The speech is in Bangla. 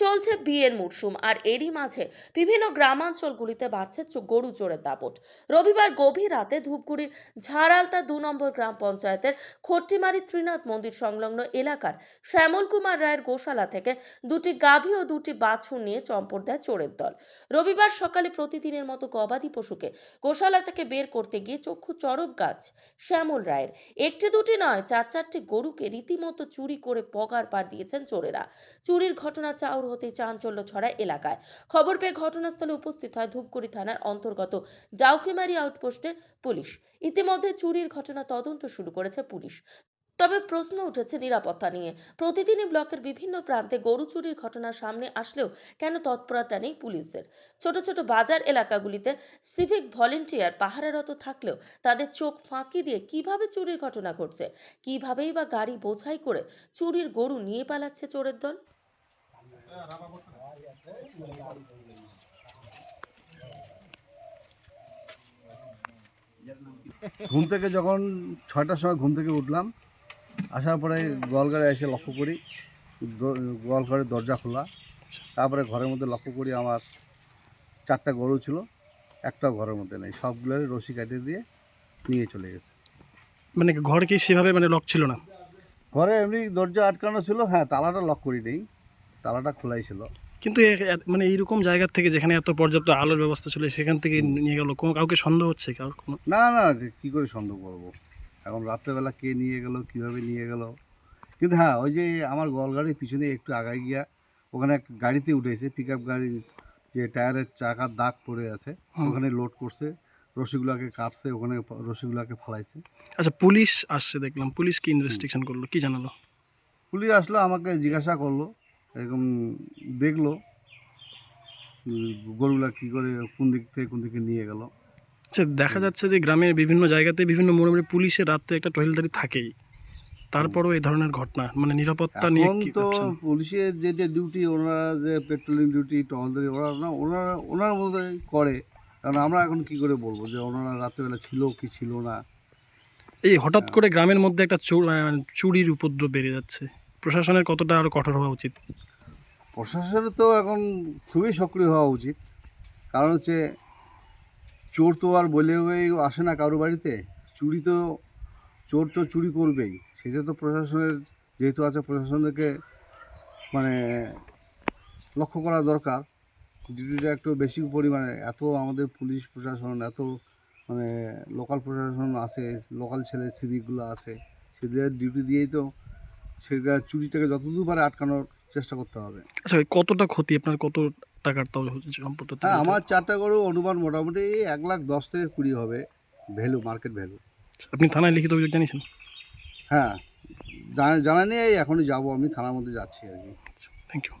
চলছে বিয়ের মরশুম আর এরই মাঝে বিভিন্ন গ্রামাঞ্চলগুলিতে বাড়ছে গরু চোরের দাপট। রবিবার গভীর রাতে ধূপগুড়ির ঝাড়ালতা দু নম্বর গ্রাম পঞ্চায়েতের খট্টিমারি ত্রিনাথ মন্দির সংলগ্ন এলাকার শ্যামল কুমার রায়ের গোশালা থেকে দুটি গাভী ও দুটি বাছুর নিয়ে চম্পট দেয় চোরের দল। রবিবার সকালে প্রতিদিনের মতো গবাদি পশুকে গোশালা থেকে বের করতে গিয়ে চক্ষু চরক গাছ শ্যামল রায়ের। একটি দুটি নয়, চার চারটি গরুকে রীতিমতো চুরি করে পগার পার দিয়েছেন চোরেরা। চুরির ঘটনা চাউর হতে চাঞ্চল্য ছড়ায় এলাকায়। খবর পেয়ে ঘটনাস্থলে উপস্থিত হয় ধূপগুড়ি থানার অন্তর্গত ডাউকিমারি আউটপোস্টের পুলিশ। ইতিমধ্যে চুরির ঘটনা তদন্ত শুরু করেছে পুলিশ। তবে প্রশ্ন উঠেছে নিরাপত্তা নিয়ে। প্রতিদিনই ব্লকের বিভিন্ন প্রান্তে গরু চুরির ঘটনা সামনে আসলেও কেন তৎপরতা নেই পুলিশের? ছোট ছোট বাজার এলাকাগুলিতে সিভিক ভলেন্টিয়ার পাহারারত থাকলেও তাদের চোখ ফাঁকি দিয়ে কীভাবে চুরির ঘটনা ঘটছে? কিভাবেই বা গাড়ি বোঝাই করে চুরির গরু নিয়ে পালাচ্ছে চোরের দল? ঘুম থেকে যখন ছয়টার সময় ঘুম থেকে উঠলাম আসার পরে গোয়ালঘরে এসে লক্ষ্য করি গোয়ালঘরের দরজা খোলা। তারপরে ঘরের মধ্যে লক্ষ্য করি আমার চারটা গরু ছিল একটাও ঘরের মধ্যে নেই সবগুলোর রশি কাটিয়ে দিয়ে নিয়ে চলে গেছে। মানে ঘর কি সেভাবে মানে লক ছিল না? ঘরে এমনি দরজা আটকানো ছিল হ্যাঁ তালাটা লক করি নেই। তালাটা খোলাই ছিল। কিন্তু মানে এইরকম জায়গা থেকে যেখানে এত পর্যাপ্ত আলোর ব্যবস্থা ছিল সেখান থেকে নিয়ে গেল। কোনো কাউকে সন্দেহ হচ্ছে কারোর কোনো? না না কি করে সন্দেহ করব? এখন রাত্রেবেলা কে নিয়ে গেল কীভাবে নিয়ে গেল? কিন্তু হ্যাঁ ওই যে আমার গোয়ালগাড়ির পিছনে একটু আগায় গিয়া ওখানে এক গাড়িতে উঠেছে পিক আপ গাড়ির যে টায়ারের চাকার দাগ পড়ে আছে ওখানে লোড করছে রশিগুলাকে কাটছে ওখানে রশিগুলাকে ফালাইছে। আচ্ছা পুলিশ আসছে দেখলাম পুলিশ কি ইনভেস্টিগেশন করল কি জানালো? পুলিশ আসলো আমাকে জিজ্ঞাসা করল এরকম দেখল গরুগুলা কী করে কোন দিক থেকে কোন দিকে নিয়ে গেল। আচ্ছা দেখা যাচ্ছে যে গ্রামের বিভিন্ন জায়গাতে বিভিন্ন মোড়ে মোড়ে পুলিশের রাত্রে একটা টহলদারি থাকেই। তারপরও এই ধরনের ঘটনা মানে নিরাপত্তা নিয়ে তো পুলিশের যে যে ডিউটি ওনারা যে পেট্রোলিং ডিউটি টহলদারি ওরা না ওনারা ওনার মধ্যে করে। কারণ আমরা এখন কি করে বলব যে ওনারা রাত্রেবেলা ছিল কি ছিল না। এই হঠাৎ করে গ্রামের মধ্যে একটা চোর চুরির উপদ্রব বেড়ে যাচ্ছে। প্রশাসনের কতটা আরও কঠোর হওয়া উচিত? প্রশাসনের তো এখন খুবই সক্রিয় হওয়া উচিত। কারণ হচ্ছে চোর তো আর বলে আসে না কারও বাড়িতে। চুরি তো, চোর তো চুরি করবেই। সেটা তো প্রশাসনের, যেহেতু আছে প্রশাসনকে মানে লক্ষ্য করা দরকার। ডিউটিটা একটু বেশি পরিমাণে, এত আমাদের পুলিশ প্রশাসন, এত মানে লোকাল প্রশাসন আছে লোকাল ছেলে সিভিকগুলো আছে, সেদের ডিউটি দিয়েই তো সেটা চুরিটাকে যতদূর পারে আটকানোর চেষ্টা করতে হবে। আচ্ছা কতটা ক্ষতি? আপনার কত টাকার তাও সম্পদ হ্যাঁ আমার চারটা গরু অনুমান মোটামুটি এক লাখ দশ থেকে কুড়ি হবে ভ্যালু মার্কেট ভ্যালু। আপনি থানায় লিখিত অভিযোগ জানিয়েছেন? হ্যাঁ জানা জানা নেই এখনই যাব আমি থানার মধ্যে যাচ্ছি আর কি। Thank you